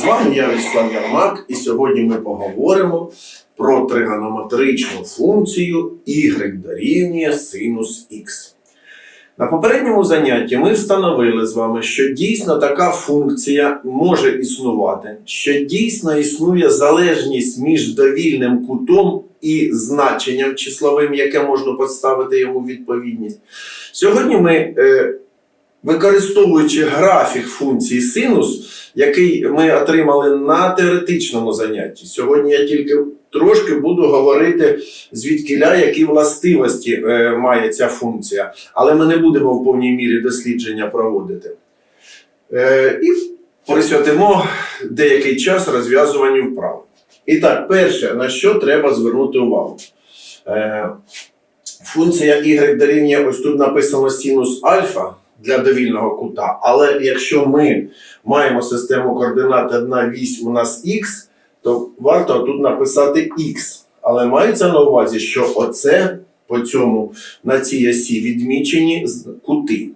З вами я Вячеслав Ярмак, і сьогодні ми поговоримо про тригонометричну функцію y дорівнює синус х. На попередньому занятті ми встановили з вами, що дійсно така функція може існувати, що дійсно існує залежність між довільним кутом і значенням числовим, яке можна поставити йому відповідність. Сьогодні ми, е, використовуючи графік функції синус, який ми отримали на теоретичному занятті. Сьогодні я тільки трошки буду говорити, звідкіля які властивості е, має ця функція, але ми не будемо в повній мірі дослідження проводити. Е, і присвятимо деякий час розв'язуванню вправ. І так, перше, на що треба звернути увагу. Е, функція y дорівнює, ось тут написано синус альфа для довільного кута, але якщо ми маємо систему координат 1 вісь у нас х, то варто тут написати х. Але мається на увазі, що оце по цьому на цій осі відмічені кути.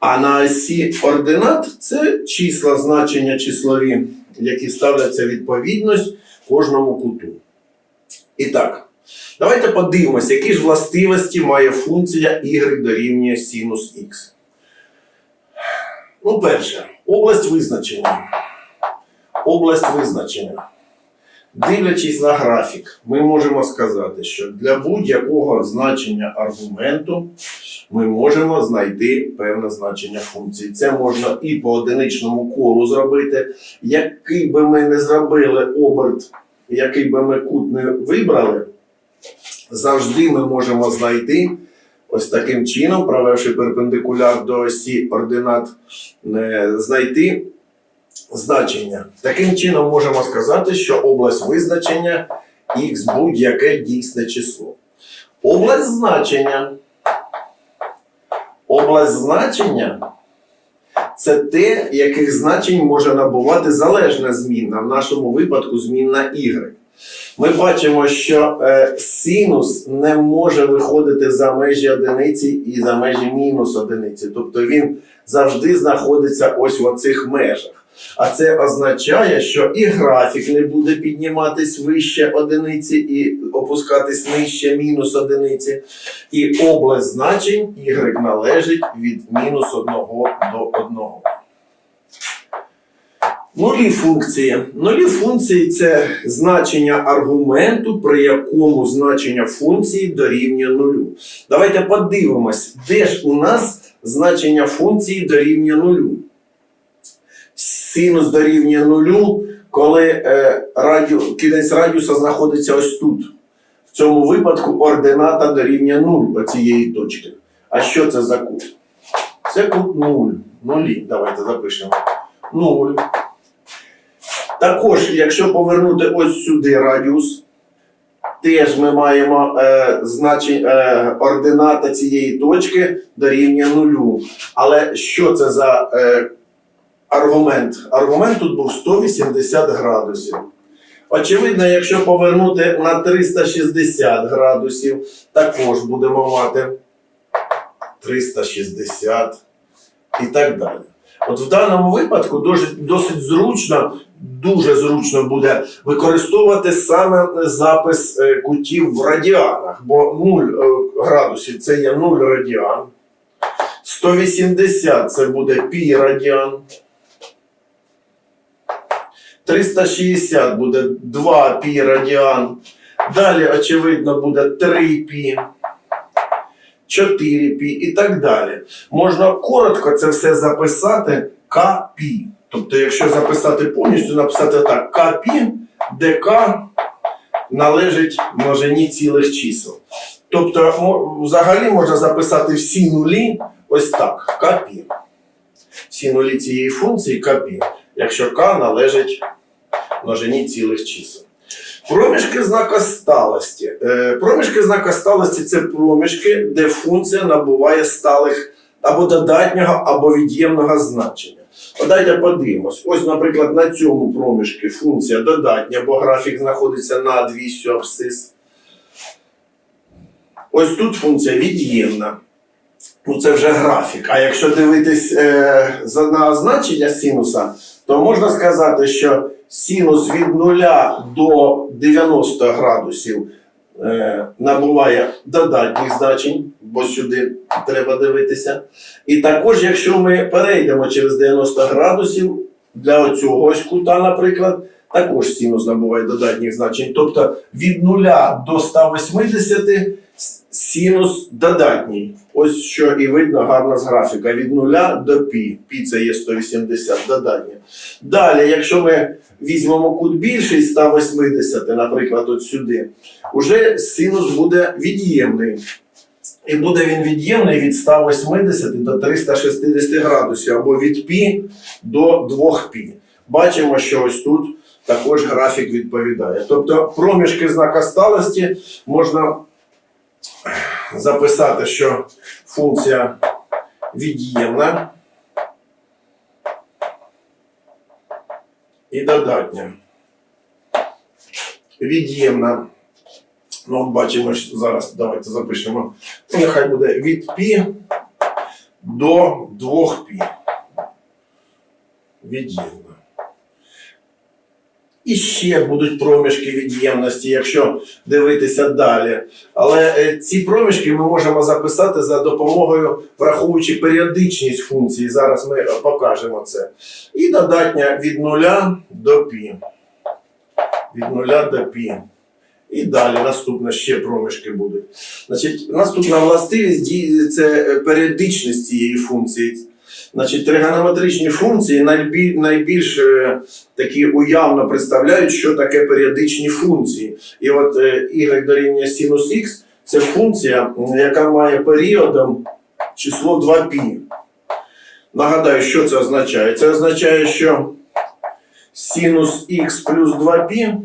А на осі ординат це числа, значення числові, які ставляться відповідність кожному куту. І так, давайте подивимося, які ж властивості має функція y дорівнює синус х. Ну, перше, область визначення. Область визначення. Дивлячись на графік, ми можемо сказати, що для будь-якого значення аргументу ми можемо знайти певне значення функції. Це можна і по одиничному колу зробити. Який би ми не зробили оберт, який би ми кут не вибрали, завжди ми можемо знайти ось таким чином, провівши перпендикуляр до осі ординат, е, знайти значення. Таким чином можемо сказати, що область визначення х будь-яке дійсне число. Область значення. Область значення це те, яких значень може набувати залежна змінна, в нашому випадку змінна y. Ми бачимо, що е, синус не може виходити за межі одиниці і за межі мінус одиниці. Тобто він завжди знаходиться ось в оцих межах. А це означає, що і графік не буде підніматись вище одиниці і опускатись нижче мінус одиниці. І область значень y належить від мінус 1 до 1. Нулі функції. Нулі функції це значення аргументу, при якому значення функції дорівнює нулю. Давайте подивимось, де ж у нас значення функції дорівнює нулю. Синус дорівнює нулю, коли е, радіу, кінець радіуса знаходиться ось тут. В цьому випадку ордината дорівнює 0 оцієї точки. А що це за кут? Це кут 0. Нулі. Давайте запишемо. 0. Також, якщо повернути ось сюди радіус, теж ми маємо е, значень, е, ордината цієї точки дорівнює нулю. Але що це за е, аргумент? Аргумент тут був 180 градусів. Очевидно, якщо повернути на 360 градусів, також будемо мати 360 і так далі. От в даному випадку досить, досить зручно, дуже зручно буде використовувати саме запис е, кутів в радіанах, бо 0 е, градусів це є 0 радіан. 180 це буде пі радіан. 360 буде 2 пі радіан. Далі, очевидно, буде 3 пі. 4 пі і так далі. Можна коротко це все записати КП. Тобто, якщо записати повністю, написати так КП, де К належить множині цілих чисел. Тобто, взагалі можна записати всі нулі ось так. КП. Всі нулі цієї функції КП, якщо К належить множині цілих чисел. Проміжки знака сталості. Е, проміжки знака сталості це проміжки, де функція набуває сталих або додатнього, або від'ємного значення. Давайте подивимось. Ось, наприклад, на цьому проміжку функція додатня, бо графік знаходиться над вісю абсцис. Ось тут функція від'ємна. ну це вже графік. А якщо дивитись е, на значення синуса, то можна сказати, що синус від 0 до 90 градусів набуває додатніх значень, бо сюди треба дивитися. І також, якщо ми перейдемо через 90 градусів для оцього ось кута, наприклад, також синус набуває додатніх значень. Тобто від 0 до 180 с- синус додатній. Ось що і видно гарно з графіка. Від 0 до пі. Пі це є 180 додатнє. Далі, якщо ми візьмемо кут більший 180, наприклад, от сюди, уже синус буде від'ємний. І буде він від'ємний від 180 до 360 градусів, або від пі до 2 пі. Бачимо, що ось тут також графік відповідає. Тобто проміжки знака сталості можна записати, що функція від'ємна і додатня. Від'ємна. Ну, бачимо, що зараз давайте запишемо. Нехай буде від π до 2π. Від'ємна. І ще будуть проміжки від'ємності, якщо дивитися далі. Але е, ці проміжки ми можемо записати за допомогою, враховуючи періодичність функції. Зараз ми покажемо це. І додатня від 0 до π. Від 0 до π. І далі наступне ще проміжки будуть. Значить, наступна властивість це е, періодичність цієї функції. Значить, тригонометричні функції найбіль, найбільш е, такі уявно представляють, що таке періодичні функції. І от е, y дорівнює синус х це функція, м, яка має періодом число 2π. Нагадаю, що це означає? Це означає, що синус х плюс 2π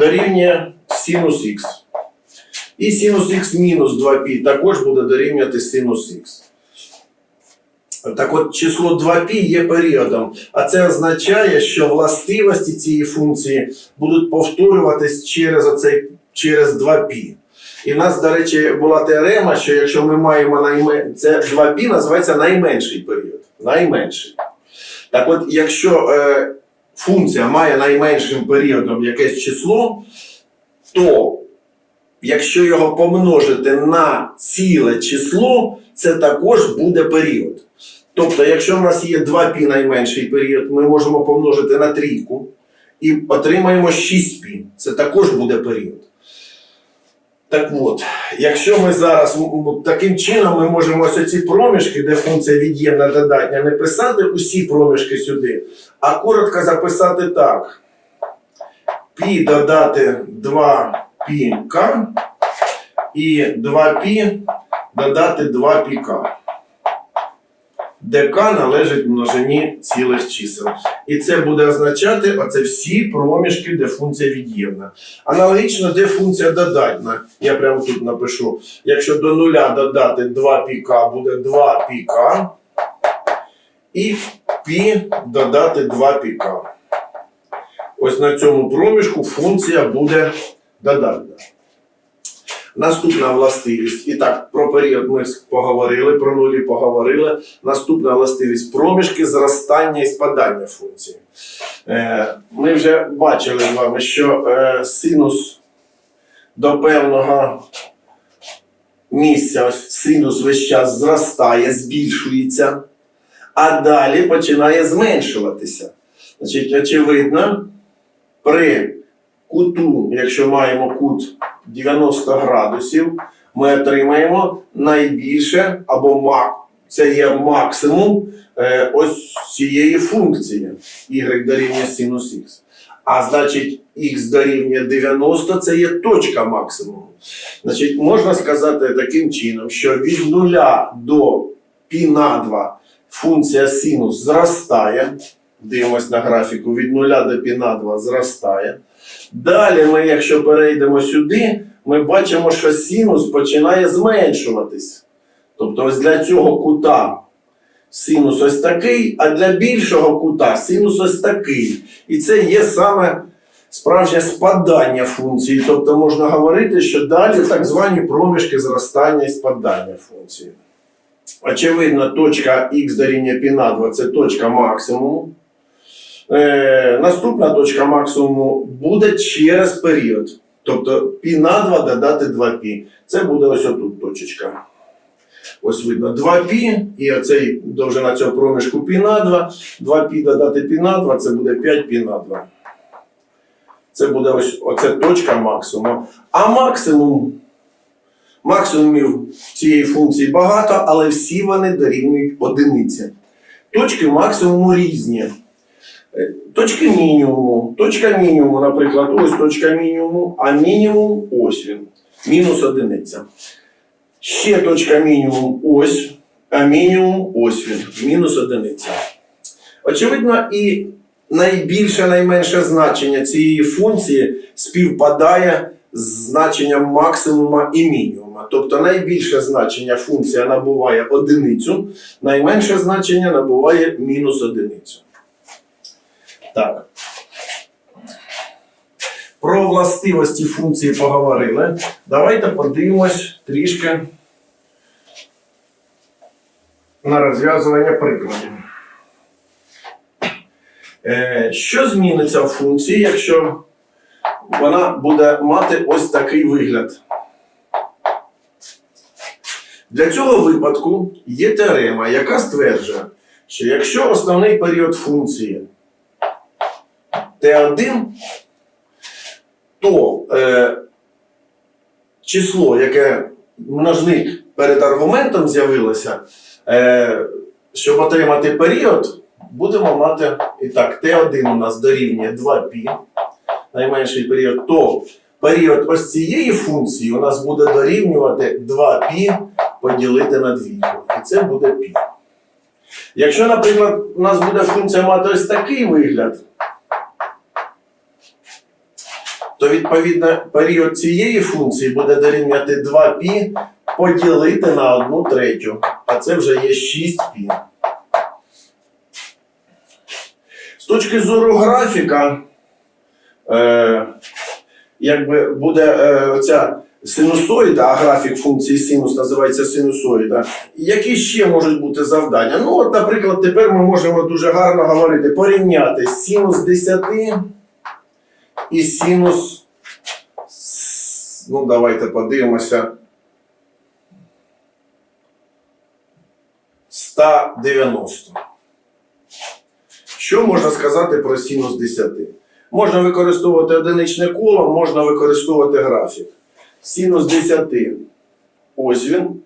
дорівнює синус х. І синус х мінус 2π також буде дорівнювати синус х. Так от число 2π є періодом, а це означає, що властивості цієї функції будуть повторюватись через, оцей, через 2π. І в нас, до речі, була теорема, що якщо ми маємо наймен... це 2π називається найменший період. Найменший. Так от, якщо е, функція має найменшим періодом якесь число, то якщо його помножити на ціле число, це також буде період. Тобто, якщо в нас є 2π найменший період, ми можемо помножити на трійку і отримаємо 6π. Це також буде період. Так от, якщо ми зараз м, м, таким чином ми можемо ось ці проміжки, де функція від'ємна додатня, не писати усі проміжки сюди, а коротко записати так. Пі додати 2πk і 2π додати 2πk де k належить множині цілих чисел. І це буде означати оце всі проміжки, де функція від'ємна. Аналогічно, де функція додатна. Я прямо тут напишу. Якщо до нуля додати 2 піка, буде 2 піка. І пі додати 2 піка. Ось на цьому проміжку функція буде додатна. Наступна властивість. І так, про період ми поговорили, про нулі поговорили. Наступна властивість проміжки зростання і спадання функції. Е, ми вже бачили з вами, що е, синус до певного місця, синус весь час зростає, збільшується, а далі починає зменшуватися. Значить, очевидно, при куту, якщо маємо кут 90 градусів, ми отримаємо найбільше або мак, це є максимум е, ось цієї функції y дорівнює синус х. А значить, х дорівнює 90 це є точка максимуму. Значить, можна сказати таким чином, що від 0 до π на 2 функція синус зростає. Дивимось на графіку, від 0 до π на 2 зростає. Далі ми, якщо перейдемо сюди, ми бачимо, що синус починає зменшуватись. Тобто ось для цього кута синус ось такий, а для більшого кута синус ось такий. І це є саме справжнє спадання функції. Тобто можна говорити, що далі так звані проміжки зростання і спадання функції. Очевидно, точка х дорівнює π на 2 це точка максимуму. Е, наступна точка максимуму буде через період. Тобто π на 2 додати 2π. Це буде ось отут точечка. Ось видно 2π, і оцей довжина цього проміжку π на 2. 2π додати π на 2, це буде 5π на 2. Це буде ось оце точка максимуму. А максимум, максимумів цієї функції багато, але всі вони дорівнюють одиниці. Точки максимуму різні. Е, Точки мінімуму. Точка мінімуму, наприклад, ось точка мінімуму, а мінімум ось він. Мінус одиниця. Ще точка мінімум ось, а мінімум ось він. Мінус одиниця. Очевидно, і найбільше, найменше значення цієї функції співпадає з значенням максимума і мінімума. Тобто найбільше значення функція набуває одиницю, найменше значення набуває мінус одиницю. Так. Про властивості функції поговорили. Давайте подивимось трішки на розв'язування прикладів. Е, Що зміниться в функції, якщо вона буде мати ось такий вигляд? Для цього випадку є теорема, яка стверджує, що якщо основний період функції t1, то е, число, яке множник перед аргументом з'явилося, е, щоб отримати період, будемо мати і так, t1 у нас дорівнює 2π, найменший період, то період ось цієї функції у нас буде дорівнювати 2π поділити на двійку. І це буде π. Якщо, наприклад, у нас буде функція мати ось такий вигляд, То відповідно період цієї функції буде дорівнювати 2π поділити на 1 третю. А це вже є 6π. З точки зору графіка, е, якби буде е, оця синусоїда, а графік функції синус називається синусоїда. Які ще можуть бути завдання? Ну, от, наприклад, тепер ми можемо дуже гарно говорити, порівняти синус 10 і синус. Ну, давайте подивимося. 190. Що можна сказати про синус 10? Можна використовувати одиничне коло, можна використовувати графік. Синус 10. Ось він.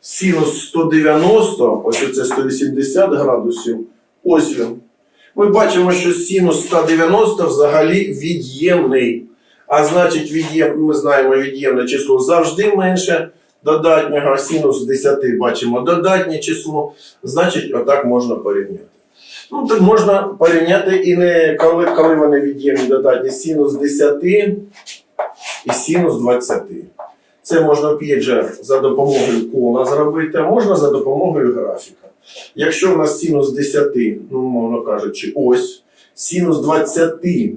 Синус 190, ось оце 180 градусів. Ось він. Ми бачимо, що синус 190 взагалі від'ємний. А значить, від'єм, ми знаємо, від'ємне число завжди менше додатнього. а Синус 10 бачимо додатнє число. Значить, отак можна порівняти. Ну, так можна порівняти і не коли, коли вони від'ємні додатні синус 10 і синус 20. Це можна же за допомогою кола зробити, а можна за допомогою графіка. Якщо в нас синус 10, ну, мовно кажучи, ось, синус 20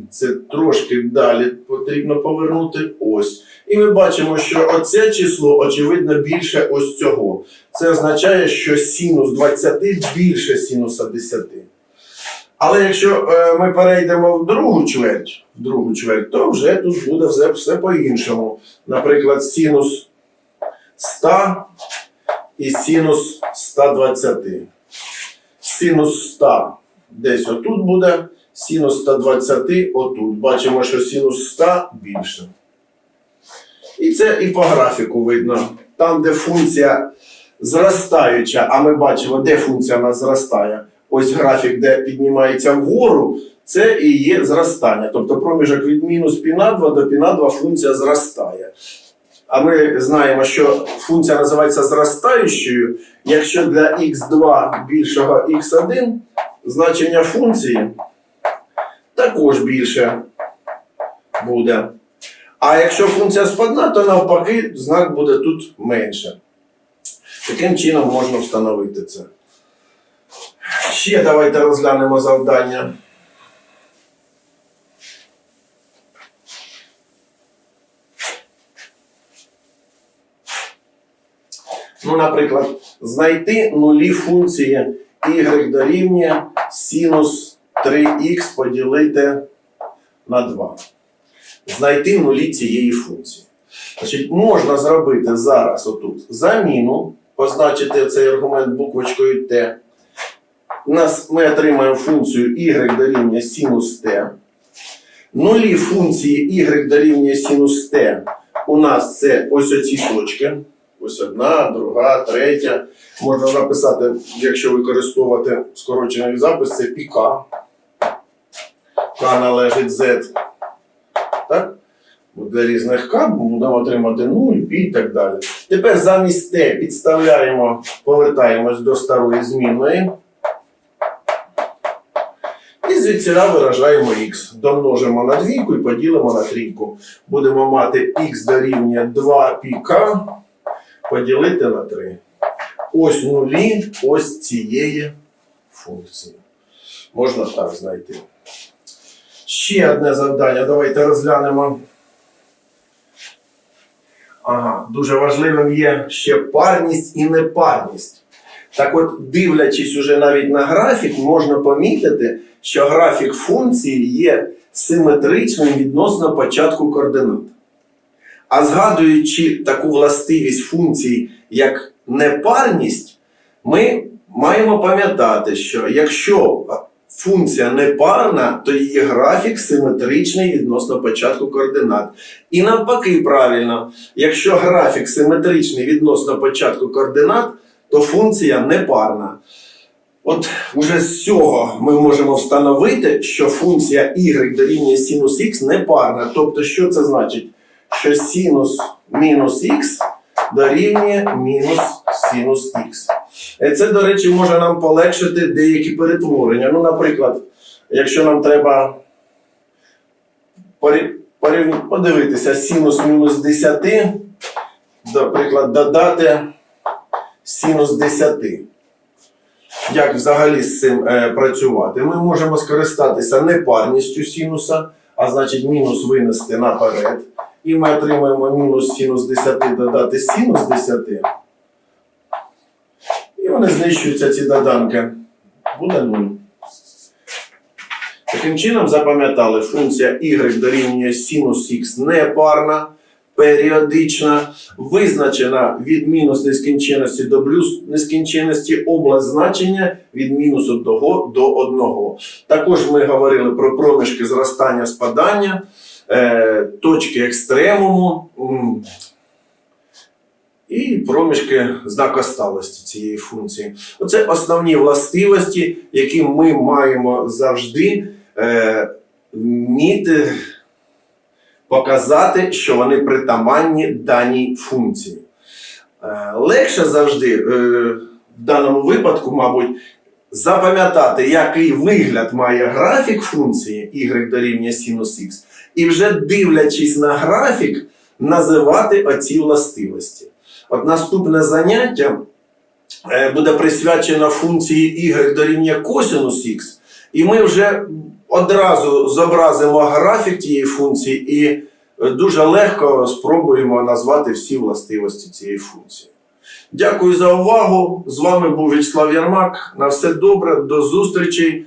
це трошки далі потрібно повернути ось. І ми бачимо, що оце число, очевидно, більше ось цього. Це означає, що синус 20 більше синуса 10. Але якщо е, ми перейдемо в другу чверть, в другу чверть, то вже тут буде все, все по-іншому. Наприклад, синус 100 і синус 120. Синус 100 десь отут буде, синус 120 отут. Бачимо, що синус 100 більше. І це і по графіку видно. Там, де функція зростаюча, а ми бачимо, де функція в нас зростає. Ось графік, де піднімається вгору, це і є зростання. Тобто проміжок від мінус π на 2 до π на 2 функція зростає. А ми знаємо, що функція називається зростаючою, якщо для х2 більшого х1 значення функції також більше буде. А якщо функція спадна, то навпаки знак буде тут менше. Таким чином можна встановити це. Ще давайте розглянемо завдання. Ну, наприклад, знайти нулі функції y дорівнює синус 3х поділити на 2. Знайти нулі цієї функції. Значить, можна зробити зараз отут заміну, позначити цей аргумент буквочкою t. Нас ми отримаємо функцію y дорівнює синус t. Нулі функції y дорівнює синус t у нас це ось оці точки. Ось одна, друга, третя. Можна написати, якщо використовувати скорочений запис, це піка. К належить Z. Так? Для різних К будемо отримати 0, пі і так далі. Тепер замість Т підставляємо, повертаємось до старої змінної. І звідсіля виражаємо х. Домножимо на двійку і поділимо на трійку. Будемо мати х дорівнює 2 піка поділити на 3. Ось нулі ось цієї функції. Можна так знайти. Ще одне завдання. Давайте розглянемо. Ага, дуже важливим є ще парність і непарність. Так от, дивлячись уже навіть на графік, можна помітити, що графік функції є симетричним відносно початку координат. А згадуючи таку властивість функцій, як непарність, ми маємо пам'ятати, що якщо функція непарна, то її графік симетричний відносно початку координат. І навпаки, правильно, якщо графік симетричний відносно початку координат, то функція непарна. От уже з цього ми можемо встановити, що функція y дорівнює синус х непарна. Тобто, що це значить? Що синус мінус х дорівнює мінус синус х. Е, Це, до речі, може нам полегшити деякі перетворення. Ну, наприклад, якщо нам треба подивитися синус мінус 10, наприклад, додати синус 10. Як взагалі з цим е, працювати? Ми можемо скористатися непарністю синуса, а значить мінус винести наперед. І ми отримаємо мінус синус 10 додати синус 10. І вони знищуються ці доданки. Буде 0. Таким чином запам'ятали, функція y дорівнює синус х непарна, періодична, визначена від мінус нескінченності до плюс нескінченності, область значення від мінус 1 до 1. Також ми говорили про проміжки зростання спадання, е, точки екстремуму і проміжки знакосталості цієї функції. Оце основні властивості, які ми маємо завжди е, вміти показати, що вони притаманні даній функції. Е, легше завжди, в даному випадку, мабуть, запам'ятати, який вигляд має графік функції y дорівнює синус х, і вже дивлячись на графік, називати оці властивості. От наступне заняття е, буде присвячено функції y дорівнює косинус х, і ми вже одразу зобразимо графік тієї функції і е, дуже легко спробуємо назвати всі властивості цієї функції. Дякую за увагу. З вами був Вячеслав Ярмак. На все добре, до зустрічей